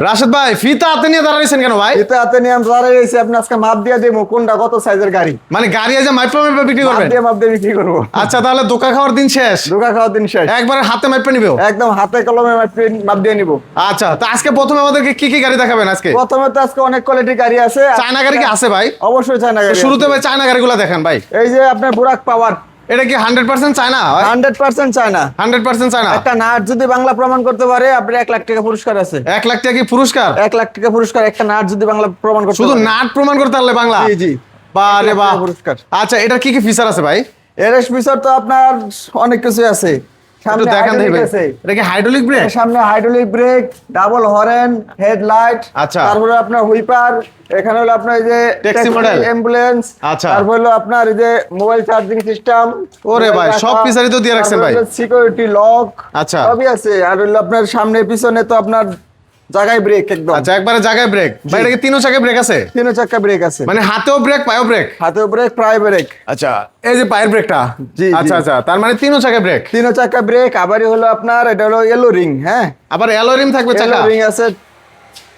রাশেদ ভাই ফিতা হাতে নিয়ে দাঁড়াইছেন কেন ভাই? এটা হাতে নিয়ে আমি দাঁড়াই রয়েছি আপনি আজকে মাপ দিয়ে দেবো কোনটা কত সাইজের গাড়ি? মানে গাড়ি আছে মাইপা মাইপা বিক্রি করবেন? দিয়ে মাপ দিয়ে বিক্রি করব। আচ্ছা তাহলে দোকা খাওয়ার দিন শেষ। ধোকা খাওয়ার দিন শেষ। একবারে হাতে মাইপা নিবে? একদম হাতে কলমে মাপ দিয়ে- মাপ দিয়ে নিবো। আচ্ছা তো আজকে প্রথমে আমাদেরকে কি কি গাড়ি দেখাবেন আজকে? প্রথমে তো আজকে অনেক কোয়ালিটি গাড়ি আছে। চায়না গাড়ি কি আছে ভাই? অবশ্যই চায়না গাড়ি শুরুতে। ভাই চায়না গাড়িগুলো দেখেন ভাই। এই যে আপনার বুরাক পাওয়ার এটা কি hundred percent China? Hundred percent China. Hundred percent China? একটা নাট যদি বাংলা প্রমাণ করতে পারে আপনার এক লাখ টাকা পুরস্কার আছে। এক লাখ টাকা কি পুরস্কার? এক লাখ টাকা পুরস্কার একটা নাট যদি বাংলা প্রমাণ করতে শুধু নাট প্রমাণ করতে পারলে বাংলা? জি জি। বাহ পুরস্কার। আচ্ছা এটার কি কি ফিচার আছে ভাই? এর ফিচার তো আপনার অনেক কিছু আছে। সামনে দেখান এটা কি হাইড্রোলিক ব্রেক সামনে hydraulic brake double horn headlight আচ্ছা। তারপরে আপনার হুইপার এখানে হলো আপনার এই যে ট্যাক্সি মডেল অ্যাম্বুলেন্স আচ্ছা। তারপর হলো আপনার এই যে মোবাইল চার্জিং সিস্টেম ওরে ভাই, সব তো দিয়ে রাখছেন ভাই। সিকিউরিটি লক আচ্ছা। সবই আছে আর হলো আপনার সামনে পিছনে তো আপনার জায়গায় ব্রেক একদম। আচ্ছা একবারে জায়গায় ব্রেক ভাই এটা কি তিনও চাকায় ব্রেক আছে? তিনও চাকা ব্রেক আছে। মানে হাতেও ব্রেক পায়ও ব্রেক হাতেও ব্রেক প্রায় ব্রেক আচ্ছা এই যে পায়ের ব্রেকটা জি। আচ্ছা আচ্ছা তার মানে তিনও চাকায় ব্রেক তিনও চাকা ব্রেক আবারই হলো আপনার এটা হলো এলো রিং হ্যাঁ? আবার অ্যালোরিম থাকবে চাকা? এলো রিং আছে।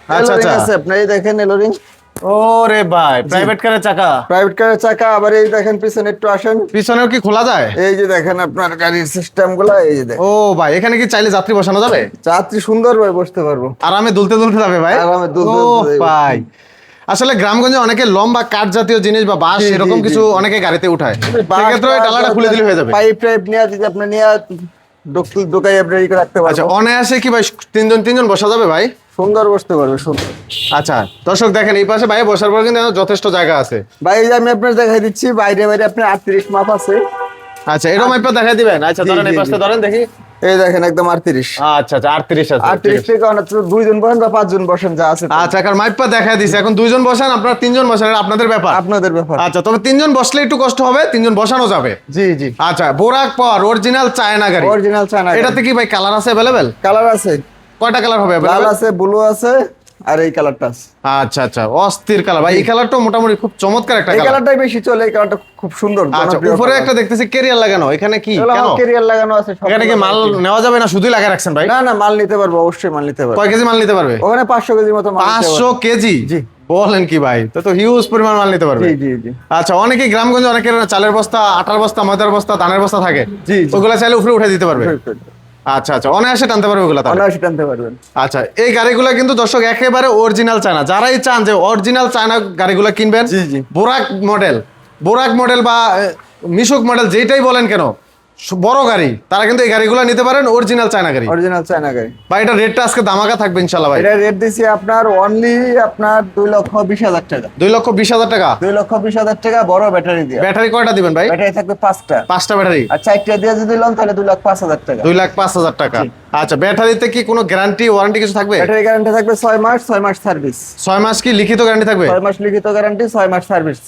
আচ্ছা, এলো আচ্ছা। আপনি দেখেন এলো রিং ওরে ভাই প্রাইভেট কারের চাকা? প্রাইভেট কারের চাকা আবার এই দেখেন পিছনে একটু আসেন। পিছনেও কি খোলা যায়? এই যে দেখেন আপনার গাড়ির সিস্টেমগুলো এই যে দেখেন। ও ভাই এখানে কি চাইলে যাত্রী বসানো যাবে? যাত্রী সুন্দর ভাবে বসতে পারব। আরামে দুলতে দুলতে যাবে ভাই? আরামে দুলতে দুলতে ভাই। আসলে গ্রামগঞ্জে অনেকে লম্বা কাঠ জাতীয় জিনিস বা বাঁশ এরকম কিছু অনেকে গাড়িতে উঠায়। সেক্ষেত্রে ডালাটা খুলে দিলে হয়ে যাবে। পাইপ টাইপ নিয়ে যদি আপনি নিয়ে দোকাই আপনি রাখতে আচ্ছা পারব অনায়াসে কি ভাই তিনজন তিনজন বসা যাবে ভাই? সুন্দর বসতে পারবে সুন্দর। আচ্ছা দর্শক দেখেন এই পাশে বাইরে বসার পর কিন্তু যথেষ্ট জায়গা আছে। ভাই এই যে আমি আপনার দেখাই দিচ্ছি বাইরে বাইরে আপনার আটত্রিশ মাপ আছে। আচ্ছা এরকম একটা দেখাই দিবেন। আচ্ছা ধরেন এই জি, পাশে ধরেন দেখি। এই দেখেন একদম আটত্রিশ। আচ্ছা আচ্ছা আটত্রিশ আছে আটত্রিশ থেকে দুইজন বসেন বা পাঁচজন বসেন যা আছে। আচ্ছা কারণ মাইপা দেখাই দিছে এখন দুইজন বসেন আপনারা তিনজন বসেন আপনাদের ব্যাপার। আপনাদের ব্যাপার। আচ্ছা তবে তিনজন বসলে একটু কষ্ট হবে তিনজন বসানো যাবে। জি জি। আচ্ছা বোরাক পাওয়ার অরিজিনাল চায়না গাড়ি। অরিজিনাল চায়না এটাতে কি ভাই কালার আছে অ্যাভেলেবেল কালার আছে। কয়টা কালার হবে লাল আছে ব্লু আছে আর এই কালারটা আছে। আচ্ছা আচ্ছা অস্থির কালার ভাই এই কালারটা মোটামুটি খুব চমৎকার একটা এই কালার কালারটাই বেশি চলে এই কালারটা খুব সুন্দর আচ্ছা উপরে একটা দেখতেছি কেরিয়ার লাগানো। এখানে কি? কেন? কেরিয়ার লাগানো আছে সব এখানে কি মাল নেওয়া যাবে না? শুধুই লাগা রাখছেন ভাই? না না মাল নিতে পারব অবশ্যই মাল নিতে পারব। কয় কেজি মাল নিতে পারবে? ওখানে পাঁচশো কেজির মতো মাল নিতে পাঁচশো পারব। কেজি? জি। বলেন কি ভাই তো তো হিউজ পরিমাণ মাল নিতে পারবে। জি জি জি। আচ্ছা অনেকে গ্রামগঞ্জে অনেকের চালের বস্তা আটার বস্তা ময়দার বস্তা ধানের বস্তা থাকে। জি। ওগুলা চাইলে উপরে উঠে দিতে পারবে। আচ্ছা আচ্ছা অনায়াসে টানতে পারবে ওগুলো অনায়াসে টানতে পারবেন। আচ্ছা এই গাড়িগুলো কিন্তু দর্শক একেবারে অরিজিনাল চায়না। যারাই চান যে অরিজিনাল চায়না গাড়িগুলো কিনবেন। বোরাক মডেল বোরাক মডেল বা মিশুক মডেল যেটাই বলেন কেন বড় গাড়ি। তারা কিন্তু এই গাড়িগুলো নিতে পারেন অরিজিনাল চায়না গাড়ি। অরিজিনাল চায়না গাড়ি। ভাই এটা রেটটা আজকে দামাকা থাকবে ইনশাআল্লাহ ভাই। এটা রেট দিছি আপনার অনলি আপনার দুই লক্ষ বিশ হাজার টাকা। দুই লক্ষ বিশ হাজার টাকা? দুই লক্ষ বিশ হাজার টাকা বড় ব্যাটারি দিয়ে। ব্যাটারি কয়টা দিবেন ভাই? ব্যাটারি থাকবে পাঁচটা। পাঁচটা ব্যাটারি আর চারটা দিয়ে যদি লন তাহলে দুই লাখ পাঁচ হাজার টাকা। দুই লাখ পাঁচ হাজার টাকা। আচ্ছা ব্যাটারিতে কি কোনো গ্যারান্টি ওয়ারেন্টি কিছু থাকবে? ব্যাটারি গ্যারান্টি থাকবে ছয় মাস ছয় মাস সার্ভিস ছয় মাস কি লিখিত গ্যারান্টি থাকবে? ছয় মাস লিখিত গ্যারান্টি ছয় মাস সার্ভিস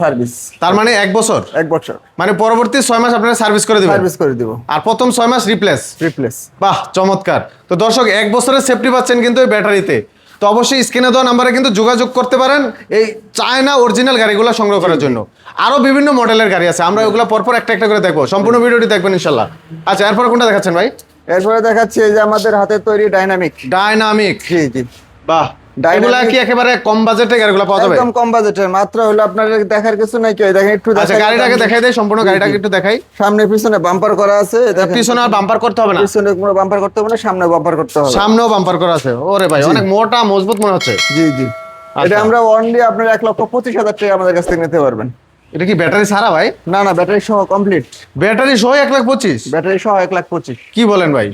সার্ভিস তার মানে এক বছর? এক বছর। মানে পরবর্তী ছয় মাস আপনারা সার্ভিস করে দিবেন? সার্ভিস করে দিব। আর প্রথম ছয় মাস রিপ্লেস রিপ্লেস বাহ চমৎকার। তো দর্শক এক বছরের সেফটি পাচ্ছেন কিন্তু এই ব্যাটারিতে। তো অবশ্যই স্ক্রিনে দেওয়া নাম্বারে কিন্তু যোগাযোগ করতে পারেন এই চায়না অরিজিনাল গাড়িগুলো সংগ্রহ করার জন্য। আরও বিভিন্ন মডেলের গাড়ি আছে। আমরা ওগুলো পরপর একটা একটা করে দেখব। সম্পূর্ণ ভিডিওটি দেখবেন ইনশাল্লাহ। আচ্ছা এরপর কোনটা দেখাচ্ছেন ভাই? এরপরে দেখাচ্ছি এই যে আমাদের হাতে তৈরি ডাইনামিক ডাইনামিক জি জি। বাহ এগুলা কি একেবারে কম বাজেটে গাড়িগুলো পাওয়া যাবে? একদম কম বাজেটের মাত্র হলো আপনার দেখার কিছু নাই কি দেখেন একটু আচ্ছা গাড়িটাকে দেখাই। দেয় সম্পূর্ণ গাড়িটাকে একটু দেখাই। সামনে পিছনে বাম্পার করা আছে পিছনে আর বাম্পার করতে হবে না? পিছনে কোনো বাম্পার করতে হবে না সামনে বাম্পার করতে হবে। সামনেও বাম্পার করা আছে। ওরে ভাই অনেক মোটা মজবুত মনে হচ্ছে। জি জি। এটা আমরা অনলি আপনার এক লক্ষ পঁচিশ হাজার টাকা আমাদের কাছ থেকে নিতে পারবেন। এটা কি ব্যাটারি ছাড়া ভাই? না না ব্যাটারি সহ কমপ্লিট ব্যাটারি সহ এক লাখ পঁচিশ? ব্যাটারি সহ এক লাখ পঁচিশ। কি বলেন ভাই?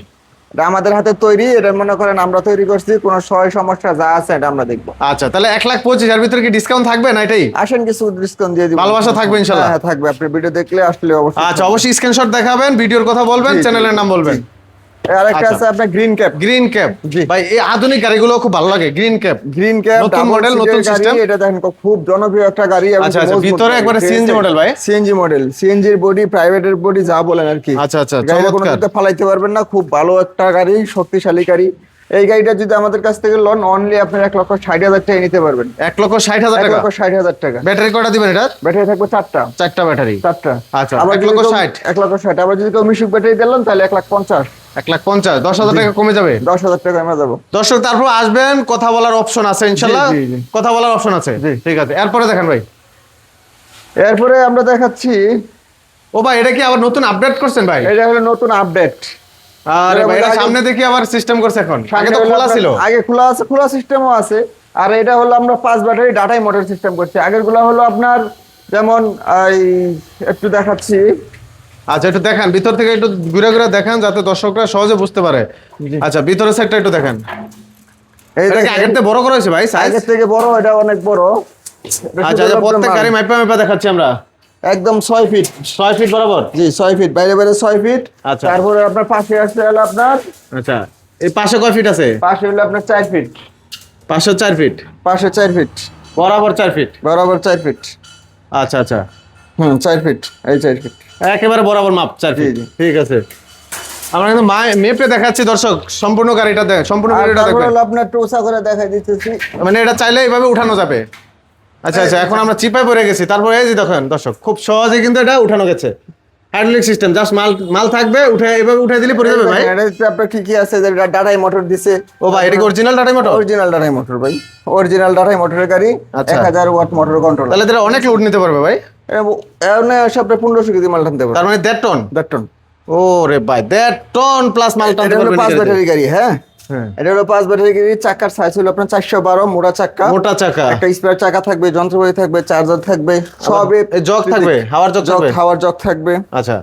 এটা আমাদের হাতে তৈরি এটা মনে করেন আমরা তৈরি করছি কোনো সহায় সমস্যা যা আছে এটা আমরা দেখব। আচ্ছা তাহলে এক লাখ পঁচিশ এর ভিতরে কি ডিসকাউন্ট থাকবে না এটাই? আসেন কিছু ডিসকাউন্ট দিয়ে দিব। ভালোবাসা থাকবে ইনশাল্লাহ? হ্যাঁ থাকবে। আপনি ভিডিও দেখলে আসলে অবশ্যই আচ্ছা অবশ্যই স্ক্রিনশট দেখাবেন ভিডিওর কথা বলবেন চ্যানেলের নাম বলবেন। আর একটা আচ্ছা। আছে আপনার গ্রিন ক্যাপ গ্রিন ক্যাপ জি। ভাই এই আধুনিক গাড়িগুলো খুব ভালো লাগে গ্রিন ক্যাপ গ্রিন ক্যাপ নতুন model, নতুন system? এটা দেখেন খুব জনপ্রিয় একটা গাড়ি আচ্ছা, আচ্ছা, ভিতরে একবারে ভাই? সিএনজি মডেল বডি বডি যা বলেন আর কি। আচ্ছা, আচ্ছা, চমৎকার। ফালাইতে পারবেন না খুব ভালো একটা গাড়ি শক্তিশালী গাড়ি। এই গাড়িটা যদি আমাদের কাছ থেকে লোন অনলি আপনার এক লক্ষ ষাট হাজার টাকা নিতে পারবেন। এক লক্ষ ষাট হাজার এক টাকা? লক্ষ ষাট হাজার টাকা। ব্যাটারি কয়টা দিবেন এটা? ব্যাটারি থাকবে চারটা। চারটা ব্যাটারি চারটা। আচ্ছা, আবার এক লক্ষ ষাট। এক লক্ষ ষাট। আবার যদি কেউ মিশুক ব্যাটারি দিলাম তাহলে এক লাখ পঞ্চাশ। এক লাখ পঞ্চাশ। দশ হাজার টাকা কমে যাবে? দশ হাজার টাকা আমরা যাব। দর্শক তারপর আসবেন কথা বলার অপশন আছে ইনশাল্লাহ। কথা বলার অপশন আছে। ঠিক আছে। এরপরে দেখেন ভাই। এরপরে আমরা দেখাচ্ছি ও ভাই এটা কি আবার নতুন আপডেট করছেন ভাই? এটা হলো নতুন আপডেট আরে ভাই এটা সামনে দেখি আবার সিস্টেম করছে এখন। আগে তো খোলা ছিল। আগে খোলা আছে খোলা সিস্টেমও আছে। আর এটা হলো আমরা পাঁচ ব্যাটারি ডাটাই মোটর সিস্টেম করছি। আগেরগুলো হলো আপনার যেমন এই একটু দেখাচ্ছি। আচ্ছা একটু দেখান ভিতর থেকে একটু ঘুরে ঘুরে দেখান যাতে দর্শকরা সহজে বুঝতে পারে। আচ্ছা ভিতরের সাইডটা একটু দেখেন। এই আগের থেকে বড় করা হয়েছে ভাই সাইজ থেকে বড় এটা অনেক বড়। আচ্ছা আচ্ছা প্রত্যেক। গাড়ি মাইপা মাইপা দেখাচ্ছি আমরা। একদম ছয় ফিট ছয় ফিট বরাবর? জি ছয় ফিট বাইরে বাইরে ছয় ফিট আচ্ছা। তারপরে আপনার পাশে আসছে হলো আপনার আচ্ছা এই পাশে কয় ফিট আছে? পাশে হলো আপনার চার ফিট পাশে চার ফিট পাশে চার ফিট বরাবর চার ফিট বরাবর চার ফিট আচ্ছা আচ্ছা। হুম চার ফিট এই চার ফিট একেবারে বরাবর মাপ চার ফিট ঠিক আছে। আমরা কিন্তু মেপে দেখাচ্ছি দর্শক সম্পূর্ণ গাড়িটা দেখ সম্পূর্ণ গাড়িটা দেখবেন। আপনার টোসা করে দেখাই দিতেছি। মানে এটা চাইলে এইভাবে উঠানো যাবে। আচ্ছা আচ্ছা এখন আমরা চিপায় পড়ে গেছি। তারপর এই যে দেখেন দর্শক খুব সহজে কিন্তু এটা উঠানো গেছে। হাইড্রোলিক সিস্টেম জাস্ট মাল মাল থাকবে উঠে এইভাবে উঠে দিলে পড়ে যাবে ভাই। এটাতে আপনার কি কি আছে যে ডাটাই মোটর দিছে। ও ভাই এটা কি অরিজিনাল টাটা মোটর অরিজিনাল ডাটাই মোটর ভাই। অরিজিনাল ডাটাই মোটরের গাড়ি আচ্ছা। এক হাজার ওয়াট মোটর কন্ট্রোল তাহলে এটা অনেক লোড নিতে পারবে ভাই। সবটা পনেরোশো কেজি মাল টানতে পারবে। তার মানে দেড় টন? দেড় টন। ও রে ভাই দেড় টন প্লাস মাল টানতে পাঁচ ব্যাটারি গাড়ি হ্যাঁ? হ্যাঁ। এটা হলো পাঁচ ব্যাটারি গাড়ি চাকার সাইজ হলো আপনার চারশো বারো মোটা চাকা। মোটা চাকা। একটা স্পেয়ার চাকা থাকবে যন্ত্রপাতি থাকবে চার্জার থাকবে সবই জগ থাকবে, হাওয়ার জগ থাকবে? হাওয়ার জগ থাকবে। আচ্ছা।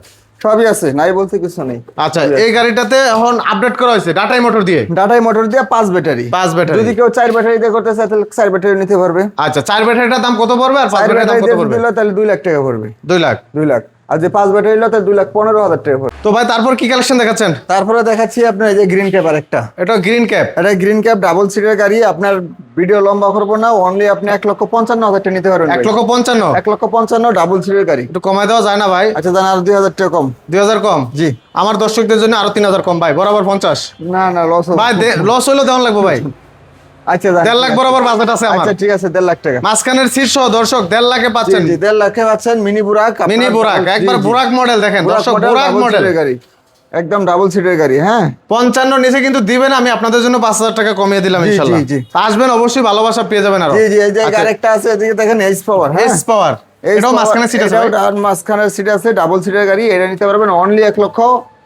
সবই আছে নাই বলতে কিছু নেই। আচ্ছা এই গাড়িটাতে এখন আপডেট করা হয়েছে ডাটাই মোটর দিয়ে? ডাটাই মোটর দিয়ে পাঁচ ব্যাটারি। পাঁচ ব্যাটারি। যদি কেউ চার ব্যাটারি দিয়ে করতে চায় তাহলে চার ব্যাটারি নিতে পারবে। আচ্ছা চার ব্যাটারিটার দাম কত পড়বে আর পাঁচ ব্যাটারিটার দাম কত পড়বে? তাহলে দুই লাখ টাকা পড়বে। দুই লাখ। দুই লাখ। আর যে পাঁচ ব্যাটারি হলো দুই লাখ পনেরো হাজার টাকা তো ভাই তারপর কি কালেকশন দেখাচ্ছেন? তারপরে দেখাচ্ছি আপনার এই যে গ্রিন ক্যাপ আর একটা এটা গ্রিন ক্যাপ এটা গ্রিন ক্যাপ ডাবল সিটের গাড়ি আপনার ভিডিও লম্বা করব না অনলি আপনি এক লক্ষ পঞ্চান্ন হাজার টাকা নিতে পারবেন এক লক্ষ পঞ্চান্ন? এক লক্ষ পঞ্চান্ন ডাবল সিটের গাড়ি। একটু কমায় দেওয়া যায় না ভাই? আচ্ছা জান আর দুই হাজার টাকা কম। দুই হাজার কম? জি। আমার দর্শকদের জন্য আরও তিন হাজার কম ভাই বরাবর পঞ্চাশ। না না লস ভাই লস হইলেও দেওয়ান লাগবো ভাই। আচ্ছা দেড় লাখ বরাবর বাজেট আছে আমার। আচ্ছা ঠিক আছে দেড় লাখ টাকা। মাঝখানের শীর্ষ দর্শক দেড় লাখে পাচ্ছেন। দেড় লাখে পাচ্ছেন মিনি বুরাক মিনি বুরাক একবার বুরাক মডেল দেখেন। দর্শক বুরাক মডেল গাড়ি। একদম ডাবল সিটের গাড়ি হ্যাঁ। পঞ্চান্ন নিচে কিন্তু দিবেন আমি আপনাদের জন্য পাঁচ হাজার টাকা কমিয়ে দিলাম ইনশাল্লাহ। আসবেন অবশ্যই ভালোবাসা পেয়ে যাবেন আরও। জি জি এই যে আরেকটা আছে এদিকে দেখেন এইচ পাওয়ার হ্যাঁ। এস পাওয়ার এটাও মাঝখানে সিট আছে ভাই। মাঝখানের সিট আছে ডাবল সিটের গাড়ি এটা নিতে পারবেন অনলি এক লক্ষ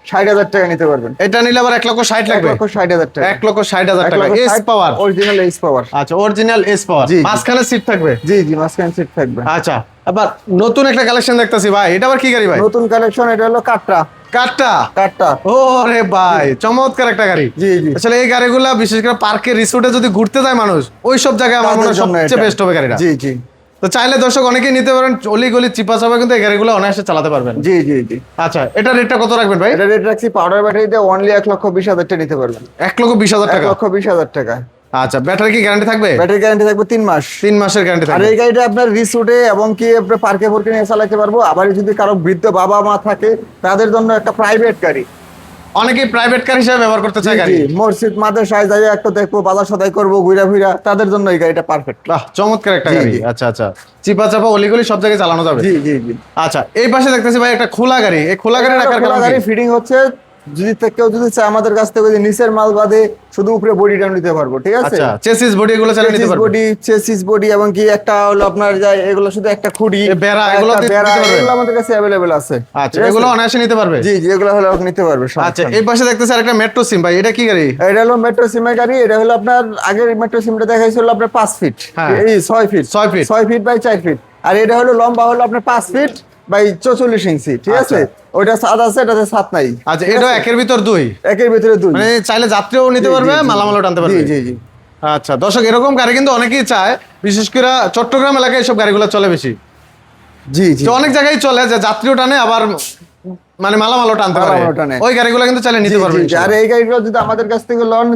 ষাট হাজার টাকা নিতে পারবেন। এটা নিলে আবার এক লক্ষ ষাট এক লক্ষ ষাট হাজার টাকা। এক লক্ষ ষাট হাজার টাকা। S power original H power আচ্ছা অরিজিনাল এস পাওয়ার। মাঝখানে সিট থাকবে? জি জি মাঝখানে সিট থাকবে। আচ্ছা আবার নতুন একটা কালেকশন দেখতেছি ভাই। এটা আবার কি গাড়ি ভাই? নতুন কালেকশন এটা হলো কাটটা কারটা কাটটা ও রে ভাই চমৎকার একটা গাড়ি। জি জি। আসলে এই গাড়িগুলা বিশেষ করে পার্কে রিসোর্টে যদি ঘুরতে যায় মানুষ ওই সব জায়গায় আমার মনে হয় সবচেয়ে বেস্ট হবে গাড়িটা। জি জি। তো চাইলে দর্শক অনেকেই নিতে পারেন অলি গলি চিপা চাপা কিন্তু এই গাড়িগুলো অনায়াসে চালাতে পারবেন। জি জি জি। আচ্ছা এটা রেটটা কত রাখবেন ভাই? এটা রেট রাখছি পাউডার ব্যাটারি দিয়ে অনলি এক লক্ষ বিশ হাজার টাকা নিতে পারবেন। এক লক্ষ বিশ হাজার এক টাকা লক্ষ বিশ হাজার টাকা। আচ্ছা ব্যাটারি কি গ্যারান্টি থাকবে? ব্যাটারি গ্যারান্টি থাকবে তিন মাস। তিন মাসের গ্যারান্টি আর থাকবে। এই গাড়িটা আপনার রিসোর্টে এবং কি আপনার পার্কে ফোর্কে নিয়ে চালাতে পারব। আবার যদি কারও বৃদ্ধ বাবা মা থাকে তাদের জন্য একটা প্রাইভেট গাড়ি। অনেকেই প্রাইভেট কার হিসেবে ব্যবহার করতে চায় গাড়ি। মসজিদ মাদ্রাসায় যাই একটা দেখব বাজার সদাই করব ঘুরা ফিরা তাদের জন্য এই গাড়িটা পারফেক্ট বাহ চমৎকার একটা গাড়ি। আচ্ছা আচ্ছা। চিপা চাপা অলিগলি সব জায়গায় চালানো যাবে। জি জি জি। আচ্ছা এই পাশে দেখতেছি ভাই একটা খোলা গাড়ি। এই খোলা গাড়ি রাখার খোলা গাড়ি ফিডিং ফিটিং হচ্ছে যদি কেউ যদি চায় আমাদের কাছ থেকে নিচের মাল বাদে শুধু উপরে বডিটা নিতে পারব ঠিক আছে আচ্ছা চেসিস বডি এগুলো চালিয়ে নিতে পারবে বডি চেসিস বডি এবং কি একটা হলো আপনার যায় এগুলো শুধু একটা খুঁড়ি বেড়া, এগুলো? এগুলো আমাদের কাছে অ্যাভেলেবেল আছে আচ্ছা এগুলো অনায়াসে নিতে পারবে জি জি এগুলো হলো নিতে পারবে আচ্ছা। এই পাশে দেখতেছি আরেকটা মেট্রো সিম ভাই এটা কি গাড়ি এটা হলো মেট্রো সিমের গাড়ি এটা হলো আপনার আগের মেট্রো সিমটা দেখাইছিল আপনার পাঁচ ফিট হ্যাঁ। এই ছয় ফিট ছয় feet। ছয় ফিট বাই চার ফিট আর এটা হলো লম্বা হলো আপনার পাঁচ ফিট বাই চৌচল্লিশ ইঞ্চি ঠিক আছে? ওইটা সাত আছে এটাতে সাত নাই। আচ্ছা এটা একের ভিতর দুই? একের ভিতরে দুই। মানে চাইলে যাত্রীও নিতে পারবে। মালামালও টানতে পারবে। জি জি জি। আচ্ছা দর্শক এরকম গাড়ি কিন্তু অনেকেই চায় বিশেষ করে চট্টগ্রাম এলাকায় এইসব গাড়িগুলো চলে বেশি। জি জি। অনেক জায়গায় চলে যে যাত্রীও টানে আবার মানে মালামালও টানতে পারে। ওই গাড়িগুলো কিন্তু চাইলে নিতে পারবে। আর এই গাড়িগুলো যদি আমাদের কাছ থেকে লন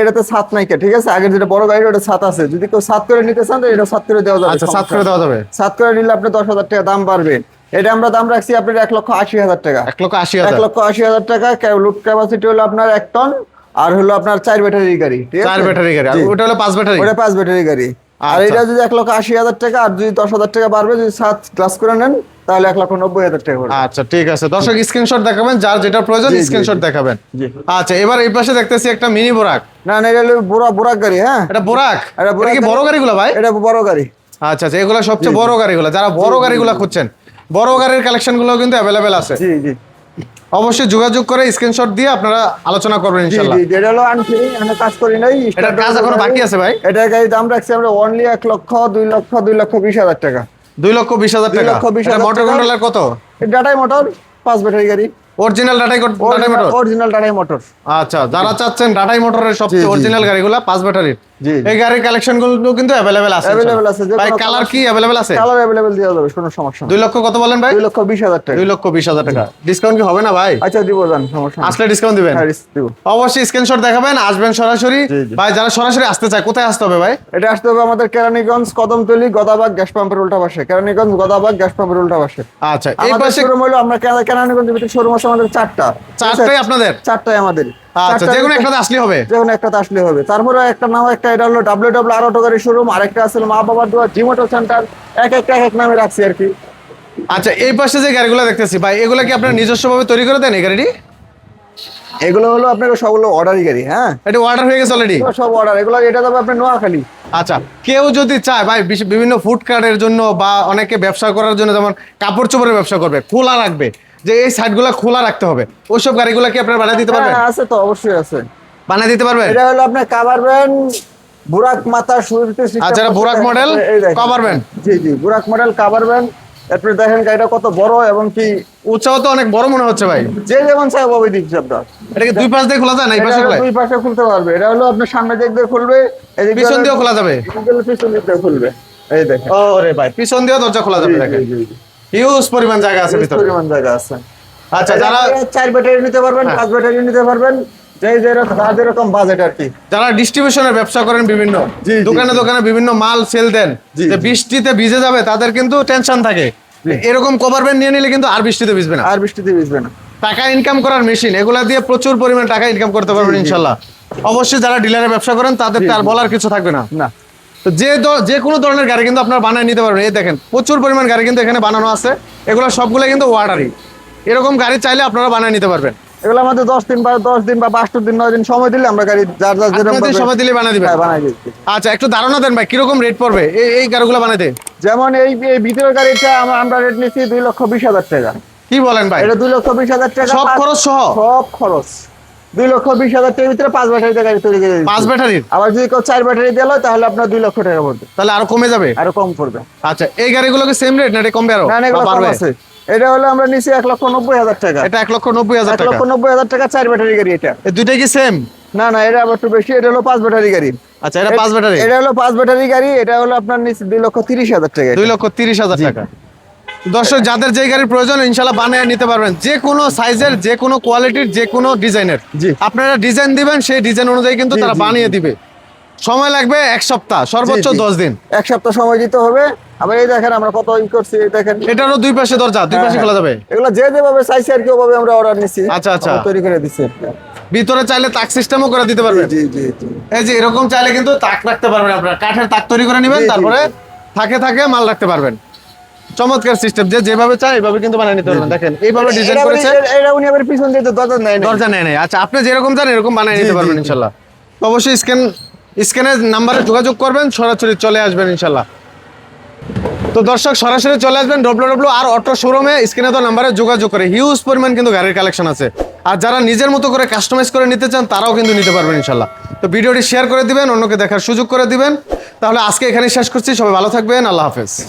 এটাতে সাত নাই ঠিক আছে? আগের যেটা বড় গাড়ি ওটা সাত আছে। যদি কেউ সাত করে নিতে চান এটা সাত করে দেওয়া যাবে আচ্ছা সাত করে দেওয়া যাবে। সাত করে নিলে আপনি দশ হাজার টাকা দাম বাড়বে। এটা আমরা দাম রাখছি আপনার এক লক্ষ আশি হাজার টাকা। এক লক্ষ আশি এক হাজার লক্ষ আশি হাজার টাকা লুট ক্যাপাসিটি হলো আপনার এক টন আর হলো আপনার চার ব্যাটারি গাড়ি চার ব্যাটারি গাড়ি। ওটা হলো পাঁচ ব্যাটারি ওটা পাঁচ ব্যাটারি গাড়ি। আর আচ্ছা। এটা যদি এক লক্ষ আশি হাজার টাকা আর যদি দশ হাজার টাকা বাড়বে যদি সাত ক্লাস করে নেন তাহলে এক লক্ষ নব্বই হাজার টাকা আচ্ছা ঠিক আছে। দর্শক স্ক্রিনশট দেখাবেন যার যেটা প্রয়োজন স্ক্রিনশট দেখাবেন। আচ্ছা এবার এই পাশে দেখতেছি একটা মিনি বোরাক না না এটা হলো বুড়া বুড়াক গাড়ি হ্যাঁ? এটা বোরাক এটা বোরাক কি গাড়ি। বড় গাড়িগুলো ভাই? এটা বড় গাড়ি। আচ্ছা আচ্ছা এগুলো সবচেয়ে বড় গাড়িগুলো যারা বড় গাড়িগুলো খুঁজছেন। বড় গাড়ির কালেকশনগুলো কিন্তু অ্যাভেলেবেল আছে। জি জি। অবশ্যই যোগাযোগ করে স্ক্রিনশট দিয়ে আপনারা আলোচনা করবেন জি জি এটা হলো আনফ্রি আমি কাজ করি নাই এটার কাজ এখনও বাকি আছে ভাই? এটা গাড়ি দাম রাখছি আমরা অনলি এক লক্ষ দুই লক্ষ দুই লক্ষ বিশ হাজার টাকা। দুই লক্ষ বিশ হাজার দুই টাকা? এটা মোটর কন্ট্রোলার কত? ডাটাই মোটর পাঁচ ব্যাটারি গাড়ি। অরিজিনাল ডাটাই ডাটাই মোটর অরিজিনাল ডাটাই মোটর আচ্ছা যারা চাচ্ছেন ডাটাই মোটরের সবচেয়ে অরিজিনাল গাড়িগুলো পাঁচ ব্যাটারির। এই গাড়ির কালেকশনগুলো কিন্তু আছে আছে, ভাই কালার কি আছে? কালার দেওয়া যাবে কোনো সমস্যা নেই। দুই লক্ষ কত বলেন ভাই? দুই লক্ষ বিশ হাজার টাকা। দুই লক্ষ বিশ হাজার টাকা। ডিসকাউন্ট কি হবে না ভাই? আচ্ছা দিব যান সমস্যা আসলে ডিসকাউন্ট দিবেন? হ্যাঁ, দিব। অবশ্যই স্ক্রিনশট দেখাবেন আসবেন সরাসরি। ভাই যারা সরাসরি আসতে চায় কোথায় আসতে হবে ভাই? এটা আসতে হবে আমাদের কেরানীগঞ্জ কদমতলি গদাবাগ গ্যাস পাম্পের উল্টা পাশে কেরানীগঞ্জ গদাবাগ গ্যাস পাম্পের উল্টা পাশে আচ্ছা এই পাশে শোরুম হলো আমরা কেরানীগঞ্জের ভিতরে শোরুম আছে আমাদের চারটা। চারটাই আপনাদের? চারটাই আমাদের। আচ্ছা যে কোনো একটাতে আসলে হবে? যে কোনো একটাতে আসলে হবে। তারপরে একটা নাম একটা এটা হলো ডাব্লিউ ডাব্লিউ আর অটো গাড়ি শোরুম আর একটা আছে মা বাবার দোয়া জিমোটো সেন্টার এক একটা এক এক নামে রাখছি আর কি। আচ্ছা এই পাশে যে গাড়িগুলো দেখতেছি ভাই এগুলো কি আপনার নিজস্বভাবে তৈরি করে দেন এই গাড়িটি? এগুলো হলো আপনার সবগুলো অর্ডারই গাড়ি হ্যাঁ? এটা অর্ডার হয়ে গেছে অলরেডি সব অর্ডার এগুলো এটা যাবে আপনার নোয়াখালী। আচ্ছা কেউ যদি চায় ভাই বিভিন্ন ফুড কার্টের জন্য বা অনেকে ব্যবসা করার জন্য যেমন কাপড় চোপড়ের ব্যবসা করবে খোলা রাখবে যে এই সাইডগুলো খোলা রাখতে হবে। ওইসব গাড়িগুলো কি আপনারা বানিয়ে দিতে পারবেন? হ্যাঁ আছে তো অবশ্যই আছে। বানিয়ে দিতে পারবেন? এটা হলো আপনার কাভার ব্যান্ড বুরাক মাথা শুরুতে system আচ্ছা, বুরাক এই দেখেন। cover band। জি জি বুরাক মডেল কাভার ব্যান্ড এরপরে দেখেন গাড়িটা কত বড় এবং কি উৎসাহ তো অনেক বড় মনে হচ্ছে ভাই। যে যেমন চাই ওভাবে দিচ্ছে আপনার এটা কি দুই পাশ দিয়ে খোলা যায় না এই পাশে খোলা দুই পাশে খুলতে পারবে। এটা হলো আপনার সামনে দিক দিয়ে খুলবে এদিক দিয়ে পিছন দিয়েও খোলা যাবে। এদিক পিছন দিক দিয়ে খুলবে। এই দেখেন। ওরে ভাই পিছন দিয়েও দরজা খোলা যাবে দেখেন। হিউজ পরিমাণ জায়গা আছে ভিতরে। পরিমাণ জায়গা আছে। আচ্ছা যারা চার ব্যাটারি নিতে পারবেন হ্যাঁ। পাঁচ ব্যাটারি নিতে পারবেন যে যেরকম যার যেরকম বাজেট আর কি। যারা ডিস্ট্রিবিউশনের ব্যবসা করেন বিভিন্ন দোকানে দোকানে বিভিন্ন মাল সেল দেন যে বৃষ্টিতে ভিজে যাবে তাদের কিন্তু টেনশন থাকে। এরকম কভার ব্যান্ড নিয়ে নিলে কিন্তু আর বৃষ্টিতে ভিজবে না। আর বৃষ্টিতে ভিজবে না। টাকা ইনকাম করার মেশিন এগুলা দিয়ে প্রচুর পরিমাণ টাকা ইনকাম করতে পারবেন। ইনশাল্লাহ। অবশ্যই যারা ডিলারে ব্যবসা করেন তাদের তো আর বলার কিছু থাকবে না। না। তো যে যে কোনো ধরনের গাড়ি কিন্তু আপনার বানায় নিতে পারবেন। এই দেখেন প্রচুর পরিমাণ গাড়ি কিন্তু এখানে বানানো আছে। এগুলো সবগুলো কিন্তু ওয়ার্ডারই এরকম গাড়ি চাইলে আপনারা বানায় নিতে পারবেন। এগুলো আমাদের দশ দিন বা দশ দিন বা বাষট্টি দিন নয় দিন সময় দিলে আমরা গাড়ি যার যার যেরকম সময় দিলে বানিয়ে দিবেন। হ্যাঁ, বানাই দিচ্ছি। আচ্ছা একটু ধারণা দেন ভাই কীরকম রেট পড়বে? এই এই গাড়িগুলো বানাইতে যেমন এই এই ভিতরের গাড়িটা আমরা আমরা রেট নিচ্ছি দুই লক্ষ বিশ হাজার টাকা। কি বলেন ভাই? এটা দুই লক্ষ বিশ হাজার টাকা সব খরচ সহ? সব খরচ। দুই লক্ষ বিশ হাজার টাকার ভিতরে পাঁচ ব্যাটারিতে গাড়ি তৈরি করে পাঁচ ব্যাটারির আবার যদি কেউ চার ব্যাটারি দিল তাহলে আপনার দুই লক্ষ টাকা পড়বে তাহলে আরও কমে যাবে? আরও কম পড়বে। আচ্ছা এই গাড়িগুলোকে সেম রেট না এটা কমবে আরও? না এগুলো কম আছে। এটা হলো আমরা নিচ্ছি এক লক্ষ নব্বই হাজার টাকা। এটা এক লক্ষ নব্বই হাজার এক লক্ষ নব্বই হাজার টাকা চার ব্যাটারি গাড়ি এটা। দুইটাই কি সেম না না এটা আবার একটু বেশি এটা হলো পাঁচ ব্যাটারি গাড়ি। আচ্ছা এটা পাঁচ ব্যাটারি। এটা হলো পাঁচ ব্যাটারি গাড়ি এটা হলো আপনার নিচে দুই লক্ষ তিরিশ হাজার টাকা দুই লক্ষ তিরিশ হাজার টাকা। দর্শক যাদের যে গাড়ির প্রয়োজন ইনশাল্লাহ বানিয়ে নিতে পারবেন। যে কোনো সাইজের যে কোনো কোয়ালিটির যে কোনো ডিজাইনের জি। আপনারা ডিজাইন দিবেন সেই ডিজাইন অনুযায়ী কিন্তু তারা বানিয়ে দিবে। সময় লাগবে এক সপ্তাহ সর্বোচ্চ। দশ দিন। এক সপ্তাহ সময় দিতে হবে। আবার এই দেখেন আমরা কত ই করছি এই দেখেন। এটারও দুই পাশে দরজা দুই পাশে হ্যাঁ, খোলা যাবে। এগুলো যে যেভাবে চাইছে আর কি ওভাবে আমরা অর্ডার নিচ্ছি আচ্ছা, আচ্ছা। তৈরি করে দিচ্ছি ভিতরে চাইলে তাক সিস্টেমও করে দিতে পারবেন। জি জি এই যে এরকম চাইলে কিন্তু তাক রাখতে পারবেন আপনারা। কাঠের তাক তৈরি করে নেবেন তারপরে থাকে থাকে মাল রাখতে পারবেন। চমৎকার সিস্টেম যে যেভাবে চায় এইভাবে কিন্তু বানিয়ে নিতে পারবেন। দেখেন এইভাবে ডিজাইন করেছে। এটা- এটা উনি আবার পিছন দিয়ে দরজা নেয় দরজা নেয় নেই। আচ্ছা আপনি যেরকম চান এরকম বানিয়ে নিতে পারবেন ইনশাল্লাহ। অবশ্যই স্ক্যান স্ক্যানের নাম্বারে যোগাযোগ করবেন সরাসরি চলে আসবেন ইনশাল্লাহ। তো দর্শক সরাসরি চলে আসবেন ডব্লু ডব্লু আর অটো শোরুমে স্ক্রিনে তো নাম্বারে যোগাযোগ করে। হিউজ পরিমাণ কিন্তু গাড়ির কালেকশন আছে। আর যারা নিজের মতো করে কাস্টমাইজ করে নিতে চান তারাও কিন্তু নিতে পারবেন ইনশাল্লাহ। তো ভিডিওটি শেয়ার করে দিবেন অন্যকে দেখার সুযোগ করে দিবেন। তাহলে আজকে এখানে শেষ করছি। সবাই ভালো থাকবেন। আল্লাহ হাফেজ।